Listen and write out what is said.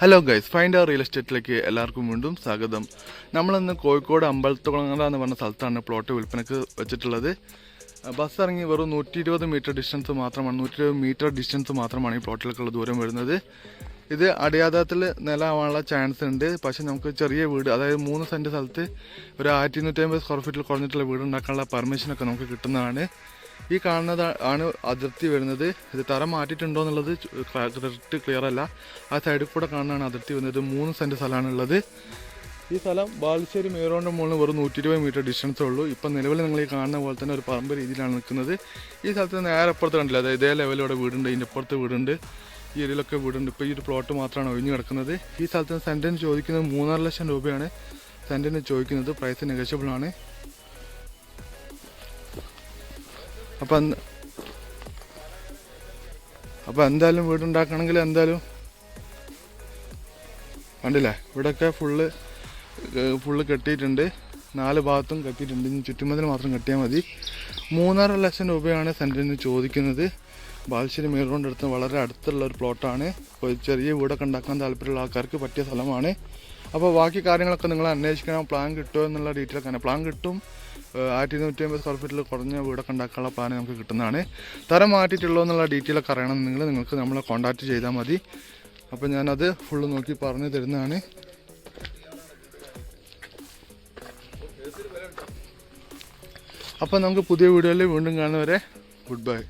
Hello guys find real എസ്റ്റേറ്റിലേക്ക് എല്ലാവർക്കും വീണ്ടും സ്വാഗതം. നമ്മളിന്ന് കോഴിക്കോട് അമ്പലത്തുകുളങ്ങര എന്ന് പറഞ്ഞ സ്ഥലത്താണ് പ്ലോട്ട് വിൽപ്പനക്ക് വെച്ചിട്ടുള്ളത്. ബസ് ഇറങ്ങി വെറും നൂറ്റി ഇരുപത് മീറ്റർ ഡിസ്റ്റൻസ് മാത്രമാണ് നൂറ്റി ഇരുപത് മീറ്റർ ഡിസ്റ്റൻസ് മാത്രമാണ് ഈ പ്ലോട്ടിലേക്കുള്ള ദൂരം വരുന്നത്. ഇത് അടിയാതത്തിൽ നിലമാവാനുള്ള ചാൻസ് ഉണ്ട്. പക്ഷെ നമുക്ക് ചെറിയ വീട് അതായത് മൂന്ന് സെന്റ് സ്ഥലത്ത് ഒരു ആയിരത്തി ഇരുന്നൂറ്റി അമ്പത് സ്ക്വയർ ഫീറ്റിൽ കുറഞ്ഞിട്ടുള്ള വീട് ഉണ്ടാക്കാനുള്ള പെർമിഷനൊക്കെ നമുക്ക് കിട്ടുന്നതാണ്. ഈ കാണുന്നത് ആണ് അതിർത്തി വരുന്നത്. ഇത് തറ മാറ്റിയിട്ടുണ്ടോ എന്നുള്ളത് ക്ലിയർ അല്ല. ആ സൈഡിൽ കൂടെ കാണുന്നതാണ് അതിർത്തി വരുന്നത്. മൂന്ന് സെന്റ് സ്ഥലമാണ് ഉള്ളത്. ഈ സ്ഥലം ബാലുശ്ശേരി മേറോണ്ട മുകളിൽ വെറും നൂറ്റി ഇരുപത് മീറ്റർ ഡിസ്റ്റൻസേ ഉള്ളൂ. ഇപ്പം നിലവിൽ നിങ്ങൾ ഈ കാണുന്ന പോലെ തന്നെ ഒരു പറമ്പ് രീതിയിലാണ് നിൽക്കുന്നത്. ഈ സ്ഥലത്ത് നേരെ അപ്പുറത്ത് കണ്ടില്ല? അതായത് ഇതേ ലെവലിലൂടെ വീടുണ്ട്. ഇതിന്റെ അപ്പുറത്ത് വീടുണ്ട്. ഈ ഏരിയയിലൊക്കെ വീടുണ്ട്. ഇപ്പോൾ ഈ ഒരു പ്ലോട്ട് മാത്രമാണ് ഒഴിഞ്ഞു കിടക്കുന്നത്. ഈ സ്ഥലത്ത് സെന്റിന് ചോദിക്കുന്നത് മൂന്നര ലക്ഷം രൂപയാണ്. സെന്റിന് ചോദിക്കുന്നത് പ്രൈസ് നെഗോഷ്യബിൾ അപ്പം അപ്പം എന്തായാലും വീടുണ്ടാക്കണമെങ്കിൽ എന്തായാലും കണ്ടില്ലേ? ഇവിടെയൊക്കെ ഫുള്ള് ഫുള്ള് കെട്ടിയിട്ടുണ്ട്. നാല് ഭാഗത്തും കെട്ടിയിട്ടുണ്ട്. ഇനി ചുറ്റുമതിൽ മാത്രം കെട്ടിയാൽ മതി. മൂന്നര ലക്ഷം രൂപയാണ് സെന്റിന് ചോദിക്കുന്നത്. ബാലുശ്ശേരി മെയിൻ അടുത്ത് വളരെ അടുത്തുള്ള ഒരു പ്ലോട്ടാണ് അപ്പോൾ ചെറിയ വീടൊക്കെ ഉണ്ടാക്കാൻ താല്പര്യമുള്ള ആൾക്കാർക്ക് പറ്റിയ സ്ഥലമാണ്. അപ്പോൾ ബാക്കി കാര്യങ്ങളൊക്കെ നിങ്ങൾ അന്വേഷിക്കണം. പ്ലാൻ കിട്ടുമോ എന്നുള്ള ഡീറ്റെയിൽ ഒക്കെ പ്ലാൻ കിട്ടും. ആയിരത്തി നൂറ്റി അമ്പത് സ്ക്വയർ ഫീറ്റിൽ കുറഞ്ഞ വീടൊക്കെ ഉണ്ടാക്കാനുള്ള പ്ലാൻ നമുക്ക് കിട്ടുന്നതാണ്. തരം മാറ്റിയിട്ടുള്ളൂ എന്നുള്ള ഡീറ്റെയിൽ ഒക്കെ നിങ്ങൾ. നിങ്ങൾക്ക് നമ്മളെ കോൺടാക്റ്റ് ചെയ്താൽ മതി. അപ്പോൾ ഞാനത് ഫുള്ള് നോക്കി പറഞ്ഞു തരുന്നതാണ്. അപ്പോൾ നമുക്ക് പുതിയ വീഡിയോയിൽ വീണ്ടും കാണുന്നവരെ ഗുഡ് ബൈ